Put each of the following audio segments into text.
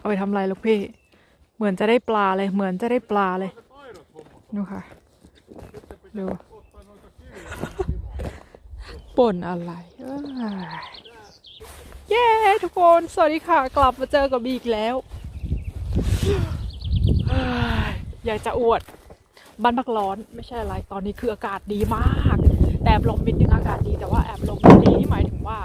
เอาไปทำอะไรลูกพี่ เหมือนจะได้ปลาเลย เหมือนจะได้ปลาเลยดูค่ะ ดู ป่นอะไรเย้ ทุกคน สวัสดีค่ะ กลับมาเจอกับบีอีกแล้ว อยากจะอวด บ้านพักร้อนไม่ใช่อะไร ตอนนี้คืออากาศดีมาก แต่แอบลมนิดนึงอากาศดี แต่ว่าแอบลมดีนี่หมายถึงว่า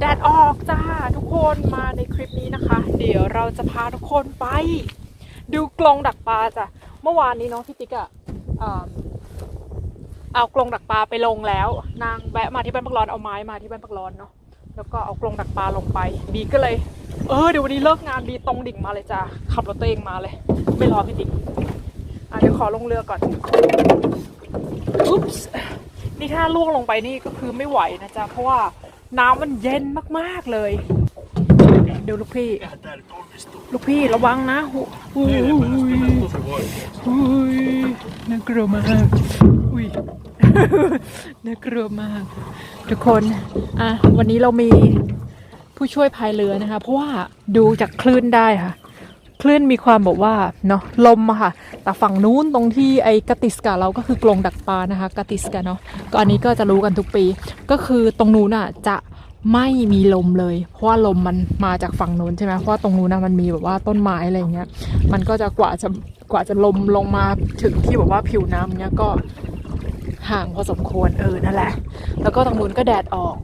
แดดออกจ้าทุกคนมาในคลิปนี้นะคะ เดี๋ยวเราจะพาทุกคนไป ดูกรงดักปลาจ้ะเมื่อวานนี้น้องพี่ติ๊กอะเอิ่มเอากรงดักปลาไปลงแล้ว นางแวะมาที่บ้านพักร้อนเอาไม้มาที่บ้านพักร้อนเนาะแล้วก็เอากรงดักปลาลงไป บีก็เลย เออเดี๋ยววันนี้เลิกงานบีตรงดิ่งมาเลยจ้ะขับรถตัวเองมาเลยไม่รอพี่ติ๊กอะเดี๋ยวขอลงเรือก่อนอุ๊ปส์นี่ถ้าล่วงลงไปนี่ก็คือไม่ไหวนะจ๊ะเพราะว่า น้ำมันเย็นมากๆเลยเดี๋ยวลูกพี่ ลูกพี่ระวังนะหุอุ้ยอุ้ยน่ากลัวมากอุ้ยน่ากลัวมาก ทุกคนอะวันนี้เรามีผู้ช่วยพายเรือนะคะ เพราะว่าดูจากคลื่นได้ค่ะ คลื่นมีความแบบว่าเนาะลมอะค่ะ แต่ฝั่งนู้นตรงที่ไอ้กติสกาเราก็คือกรงดักปลานะคะกติสกาเนาะก็อันนี้ก็จะรู้กันทุกปี ก็คือตรงนู้นอะจะไม่มีลมเลย เพราะว่าลมมันมาจากฝั่งนู้นใช่ไหมเพราะว่าตรงนู้นนะมันมีแบบว่าต้นไม้อะไรเงี้ย มันก็จะกว่าจะกว่าจะลมลงมาถึงที่แบบว่าผิวน้ำเนี้ยก็ห่างพอสมควรเออนั่นแหละ แล้วก็ตรงนู้นก็แดดออก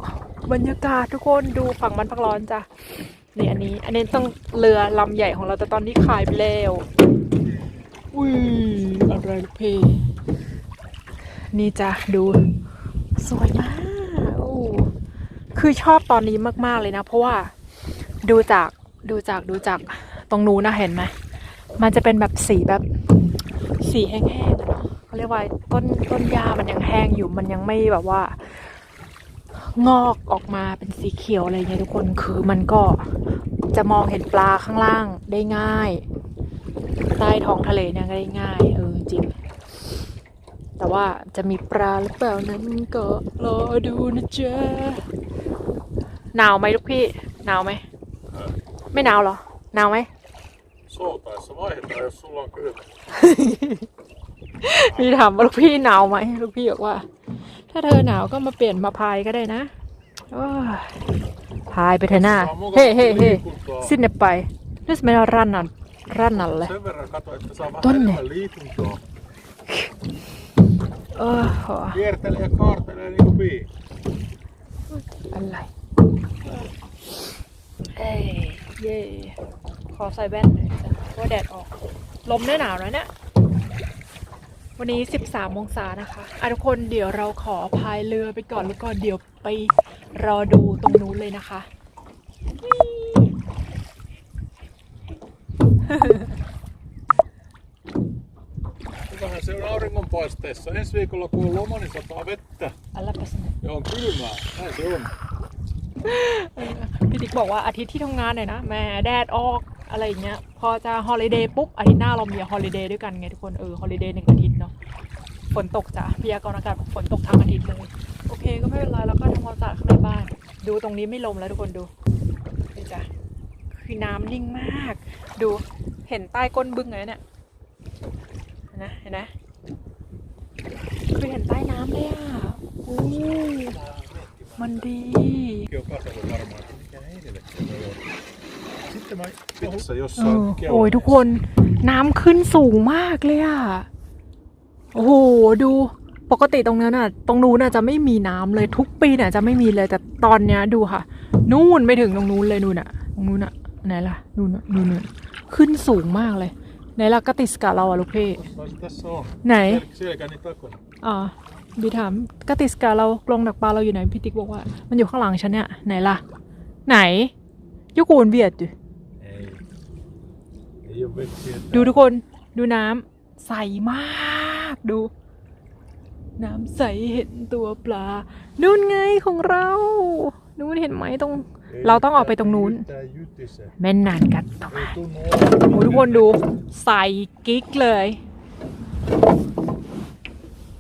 บรรยากาศทุกคนดูฝั่งมันพักร้อนจ้ะ นี่อันนี้ อันนี้ต้องเรือลำใหญ่ของเราแต่ตอนนี้ขายไปแล้วอุ้ยอะไรลูกเพนี่จ้ะดู สวยมากโอ้คือชอบตอนนี้มากๆเลยนะ เพราะว่าดูจากดูจากดูจากตรงนู้นนะเห็นไหมมันจะเป็นแบบสีแบบสีแห้งๆเนาะเขาเรียกว่าต้นต้นหญ้ามันยังแห้งอยู่มันยังไม่แบบว่า งอกออกมาเป็นสีเขียวอะไรเงี้ยทุกคนคือมันก็ จะมองเห็นปลาข้างล่างได้ง่าย ใต้ท้องทะเลเนี่ยก็ได้ง่ายเออจริง แต่ว่าจะมีปลาหรือเปล่านั้นก็รอดูนะจ๊ะหนาวไหมลูกพี่หนาวไหมไม่หนาวเหรอหนาวไหม Soutaessa vaihdetaan, jos sulla on kylmä. มีถามว่าลูกพี่หนาวไหมลูกพี่บอกว่า ถ้าเธอหนาวก็มาเปลี่ยนมาพายก็ได้นะโอ้ย พายไปเถอะหน้าเฮ้เฮ้เฮ้สิ้นไปนึกไม่เอารันนันรันนันเลย Sen verran kato, että saa vähän Tonne. enemmän liikuntaa. เออโห Kiertelee ja kaartelee niin kuin bii. อะไรเอ้ยเย่ขอใส่แว่นหน่อยจ้ะเพราะแดดออก ลมได้หนาวแล้วเนี่ย วันนี้ 13องศานะคะอะทุกคนเดี๋ยวเราขอพายเรือไปก่อนแล้วก็เดี๋ยวไป รอดูตรงนู้นเลยนะคะ Hyvähän se on auringonpaisteessa. Ensi viikolla kun on loma, niin sataa vettä อะไรไปสิ ja on kylmää. Näin se on. พี่ติ๊กบอกว่าอาทิตย์ที่ทำงานหน่อยนะแหม่แดดออกอะไรอย่างเงี้ย พอจะฮอลิเดย์ปุ๊บอาทิตย์หน้าเรามีฮอลิเดย์ด้วยกันไงทุกคนเออฮอลิเดย์หนึ่งอาทิตย์เนาะฝนตกจ้ะพยากรณ์อากาศบอกฝนตกทั้งอาทิตย์เลย โอเคก็ไม่เป็นไรแล้วก็ทำความสะอาดข้างในบ้าน ดูตรงนี้ไม่ลมแล้วทุกคนดูนี่จ้ะคือน้ำนิ่งมาก ดูเห็นใต้ก้นบึ้งเลยเนี่ยเห็นนะเห็นนะคือเห็นใต้น้ำเลยอะอู้มันดี Kaikki on katsonut varmaan, että mikä helvetti toi on. Sitten mä pitkässä เอ jossain อโอ้ยทุกคนน้ำขึ้นสูงมากเลยอะโอ้โห ดู ปกติตรงนั้นน่ะ ตรงนู้นน่ะจะไม่มีน้ำเลยทุกปีน่ะจะไม่มีเลยแต่ตอนเนี้ยดูค่ะ นู่นไปถึงตรงนู้นเลยนู่นน่ะ ตรงนู้นน่ะไหนล่ะนู่นน่ะนู่นน่ะขึ้นสูงมากเลยไหนล่ะกติสกาเราอะลูกพี่ Jossain se tässä on. ไหน Sel- Selkäni takana. อ่าบีถามกติสกาเรากรงดักปลาเราอยู่ไหนพี่ติ๊กบอกว่า มันอยู่ข้างหลังฉันเนี่ยไหนล่ะ ไหนยุกูนเบียดดิ Ei. Ei ole vetsiä. ดูทุกคนดูน้ำใสมากดู น้ำใสเห็นตัวปลา นู่นไงของเรา นู่นเห็นไหมตรง เราต้องออกไปตรงนู้น Tää jytise. แม่นนานกันต่อ Ei tunnu โอ้ทุกคนดู ใสกิ๊กเลย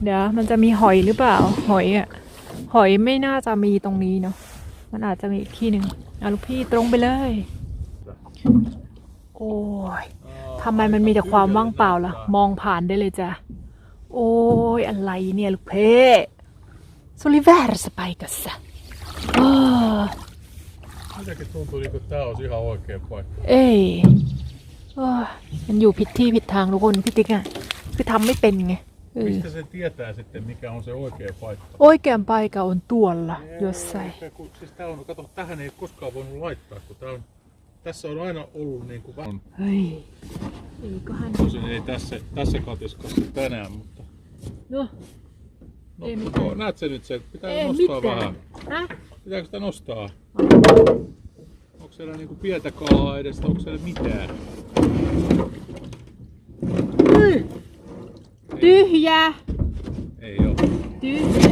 เดี๋ยวมันจะมีหอยหรือเปล่า หอยอะ หอยไม่น่าจะมีตรงนี้เนาะ มันอาจจะมีอีกที่หนึ่งเอาลูกพี่ตรงไปเลย โอ้ย Aa, ทำไมมันมีแต่ความว่างเปล่าล่ะ tyhjälle มองผ่านได้เลยจ้ะ โอ้ย อะไรเนี่ยลูกเพ่สลิเวอร์สไปกัสเออ näyttää. Jotenkin tuntuu niinku tää olisi ihan oikea paikka. เอ้ยโอ้ยมันอยู่ผิดที่ผิดทางทุกคนพี่ติ๊กอะคือทำไม่เป็นไงเออ Mistä se tietää sitten, mikä on se oikea paikka? Oikean paikka on tuolla jossain. Eikä kun- Siis tää on, kato, tähän ei koskaan voinut laittaa, kun tää on, tässä on aina ollut niinku vähän, เฮ้ย eiköhän. tosin ei tässä, tässä katiskassa tänään, mutta No, no, Ei mutta mitään. näet sä nyt se, pitää ei nostaa mitään. vähän. Häh? Pitääkö sitä nostaa? Onko siellä niinku pientä kalaa edestä, onko siellä mitään? Ui. Tyhjä. Ei oo. Tyhjä.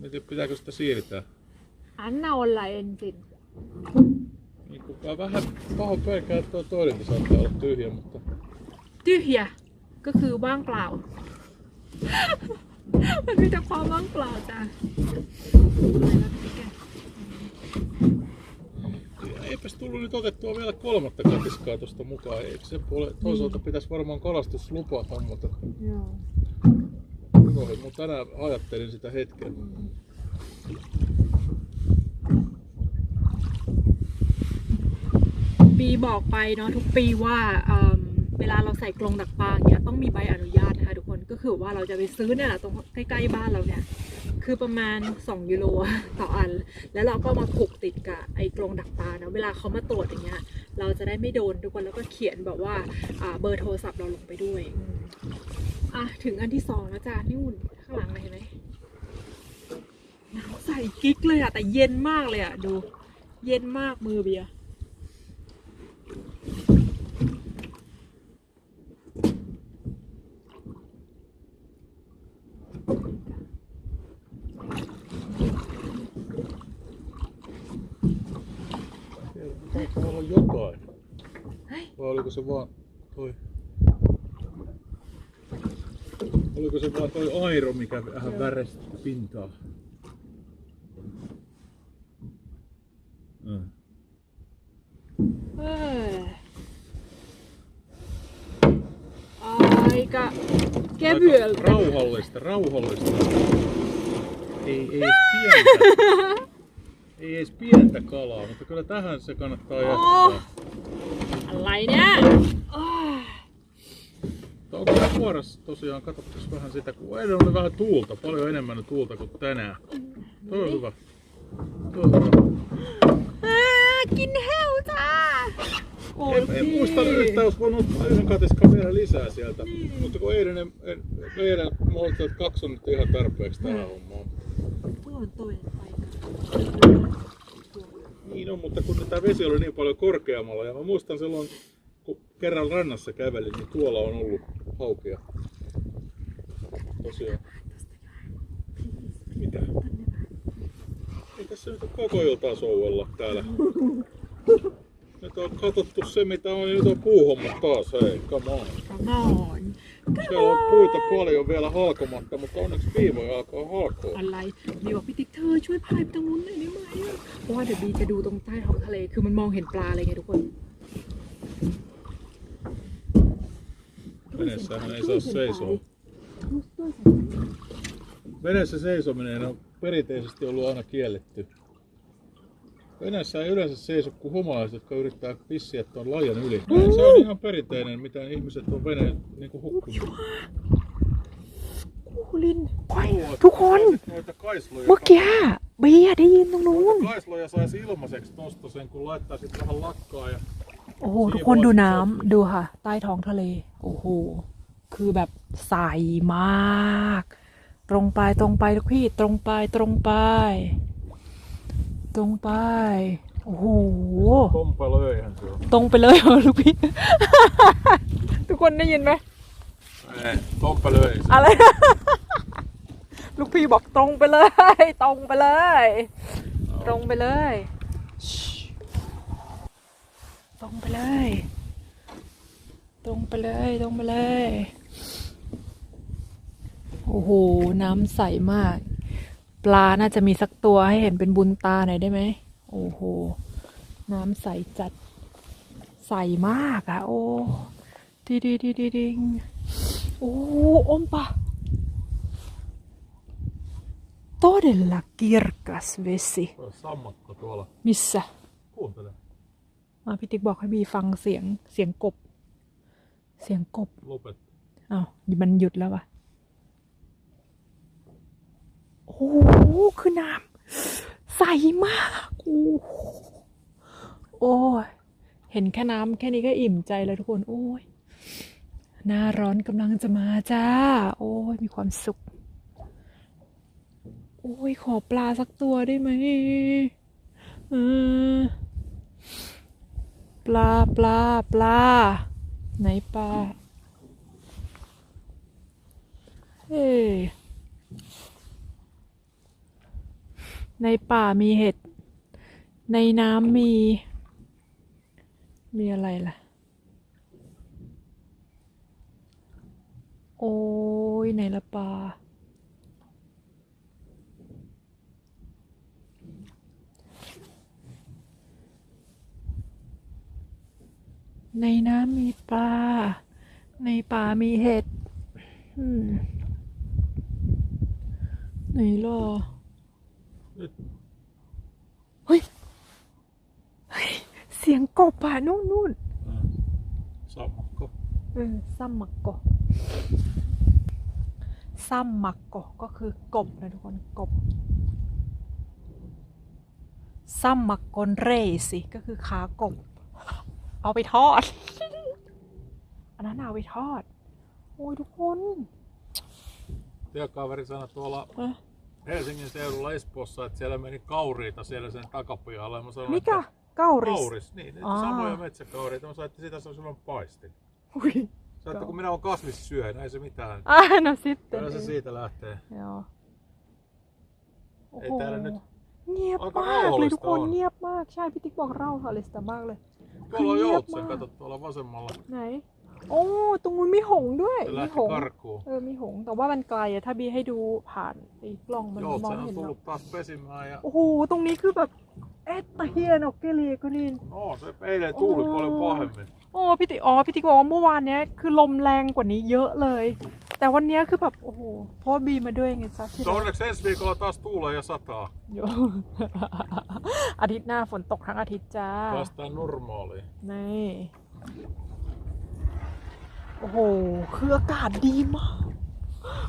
Mietin, pitääkö sitä siirtää? Anna olla ensin. Niin mä vähän pahoin pelkää, että tuo toinenkin saattaa olla tyhjä, mutta tyhjä ก็คือว่างเปล่า มันมีแต่ความว่างเปล่าจ้ะ eipäs tullut nyt otettua vielä kolmatta katiskaa tuosta mukaan. Eikö se ole, toisaalta pitäisi varmaan kalastuslupa hommata. Joo. Unohdin, mutta tänään ajattelin sitä hetken. ปีบอกไปเนาะทุกปีว่าเอิ่มเว ลาเราใส่กรงดักปลาเนี่ยต้องมีใบอนุญาตนะคะทุกคนก็คือว่าเราจะไปซื้อเนี่ยแหละตรงใกล้ๆบ้านเราเนี่ยคือประมาณ 2 ยูโรต่ออัน แล้วเราก็มาผูกติดกับไอ้กรงดักปลาเนาะเวลาเขามาตรวจอย่างเงี้ย เราจะได้ไม่โดนทุกคนแล้วก็เขียนแบบว่าเบอร์โทรศัพท์เราลงไปด้วยอะถึงอันที่สองแล้วจ้านี่หุ่นข้างหลังเลยเห็นไหมน้ำใสกิ๊กเลยอะแต่เย็นมากเลยอะดู เย็นมากมือเบียร์ Taitaa olla jotain. Vai oliko se vaan toi? Oliko se vaan toi airo, mikä vähän värästi pintaa? Äh. Äh. Aika kevyeltä. Aika rauhallista, rauhallista. Ei, ei pientä. Ei edes pientä kalaa, mutta kyllä tähän se kannattaa oh. jättää. Lainaa! Oh. Onko tämä kuorassa tosiaan, katsotaan vähän sitä, kun eilen oli vähän tuulta, paljon enemmän tuulta kuin tänään. Toi on niin. hyvä. Toi on hyvä. Ääkin heutaa! Oh, en, en muista yhtä, olisi voinut ottaa yhden katiskan vielä lisää sieltä. Niin. Mutta kun eilen, en, eilen mahdollisesti kaksi on nyt ihan tarpeeksi tähän mm. hommaan. Tuo on toinen. Niin on, mutta kun tämä vesi oli niin paljon korkeammalla ja mä muistan silloin, kun kerran rannassa kävelin, niin tuolla on ollut haukia. Tosiaan. Mitä? Ei tässä nyt koko iltaa souella täällä. Nyt on katsottu se mitä on, nyt on puuhommat taas, hei, come on. Come on Siellä on puita paljon vielä halkomatta, mutta onneksi viivoja alkaa halkoa. อะไรบีบอกพี่ติ๊กเธอช่วยพายไปตรงนู้นหน่อยได้ไหมอะเพราะว่าเดี๋ยวบีจะดูตรงใต้ท้องทะเลคือมันมองเห็นปลาเลยไงทุกคน Veneessähän ei saa seisoa. Veneessä seisominen on perinteisesti ollut aina kielletty. Veneessä ei yleensä seiso kuin humalaiset, jotka yrittää pissiä tuon lajan yli. Näin Se on ihan perinteinen, mitä ihmiset on veneen niin kuin hukkunut. กูลินโอ้ยทุกคน Noita kaisloja, เมื่อกี้เบียร์ได้ยินตรงนู้น kaisloja saisi ilmaiseksi tosta sen, kun laittaa sitten vähän lakkaa ja โอ้โหทุกคนดูน้ำดูค่ะ ใต้ท้องทะเล โอ้โห คือแบบใสมาก ตรงไปตรงไปทุกพี่ตรงไปตรงไป ตรงไป โอ้โห pompa löihän se on. ตรงไปเลยเหรอลูกพี่ ทุกคนได้ยินไหม Ei, pompa löi. อะไร ลูกพี่บอกตรงไปเลย ตรงไปเลย ตรงไปเลยชิตรงไปเลย ตรงไปเลย ตรงไปเลย โอ้โห น้ำใสมาก ปลาน่าจะมีสักตัวให้เห็นเป็นบุญตาหน่อยได้ไหม โอ้โห น้ำใสจัด ใสมากอะโอ้ดีดีดีดีดิงโอ้อมปะ Todella kirkas vesi. Se on sammakko tuolla. Missä? Kuuntele. อะพี่ติ๊กบอกให้บีฟังเสียงเสียงกบ เสียงกบ Lopet. อ้าวมันหยุดแล้ววะ โอ้โหคือน้ำใสมากโอ้โหโอ้ยเห็นแค่น้ำแค่นี้ก็อิ่มใจเลยทุกคน โอ้ยหน้าร้อนกำลังจะมาจ้า โอ้ยมีความสุข โอ้ยขอปลาสักตัวได้ไหมเออปลาปลาปลา ไหนปลา เอ้ย ในป่ามีเห็ด ในน้ำมี มีอะไรล่ะ โอ้ยไหนละปลาในน้ำมีปลา ในป่ามีเห็ดอืมไหนล่ะ เฮ้ยเฮ้ย เสียงกบอะนู่นนู่น sammakko. เออซัมมักกะซัมมักกะก็คือกบนะทุกคนกบซัมมักกนเร่สิก็คือขากบ เอาไปทอด อันนั้นเอาไปทอด โอ้ยทุกคน Työkaveri sanoi tuolla เอ๊ะ Helsingin seudulla Espoossa, että siellä meni kauriita siellä sen takapihalla. Ja Mä sanoin, mikä? Että Kauris? kauris, niin, niitä Aa. samoja metsäkauriita. Mä sanoin, että sitä se on silloin paistin. Ui. Sanoin, että kun minä olen kasvissyöjä, ei se mitään. Ah, no sitten. Kyllä se ei. siitä lähtee. Joo. Ei täällä nyt เงียบ aika มากเลยทุกคน rauhallista on. เงียบมากใช่พี่ติ๊กบอกเร่าฮาลิสตามากเลย Tuolla on Kyllä, joutsen, maa. kato tuolla vasemmalla. ไหน โอ้ตรงนู้นมีหงส์ด้วย Se มี lähti หงส์ karkuun. เออมีหงส์แต่ว่ามันไกลอะถ้าบีให้ดูผ่านไอ้กล้องมันมอง Joutsen ไม่ on เห็นหรอก tullut taas pesimään ja โอ้โหตรงนี้คือแบบเอ๊ะตะเฮียนอกเกลีก็นิน no, se eilen tuuli Oo. paljon pahemmin. โอ้พี่ติ๊กอ๋อพี่ติ๊กบอกว่าเมื่อวานเนี้ยคือลมแรงกว่านี้เยอะเลย แต่วันเนี้ยคือแบบโอ้โหเพราะว่าบีมาด้วยไงจ๊ะที่ Mutta onneksi ensi viikolla taas tuulee ja sataa. โยอาทิตย์หน้าฝนตกทั้งอาทิตย์จ้า Päästään normaaliin. นี่ โอ้โห คืออากาศดีมาก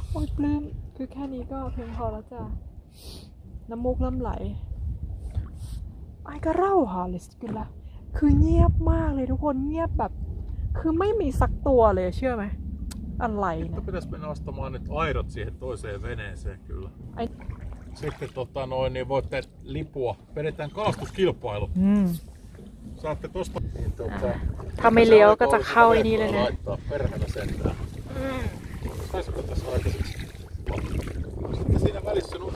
โอ้ยปลื้ม คือแค่นี้ก็เพียงพอแล้วจ้ะ น้ำมูกเริ่มไหล ไอ้ก็เล่าฮาลิสกุละคือเงียบมากเลยทุกคน เงียบแบบ คือไม่มีสักตัวเลยเชื่อไหม อะไรเนะ Nyt pitäisi mennä ostamaan nyt aidot siihen toiseen veneeseen kyllä. Ai. Sitten tota noin, niin voitte lipua. Vedetään kalastuskilpailu. อืม Saatte tosta... Niin, tota, ถ้าไม่เลี้ยวก็จะเข้าไอ้นี่เลยนะ Laittaa perhana sentään. Saisiko tässä aikaiseksi? Sitten siinä välissä nu-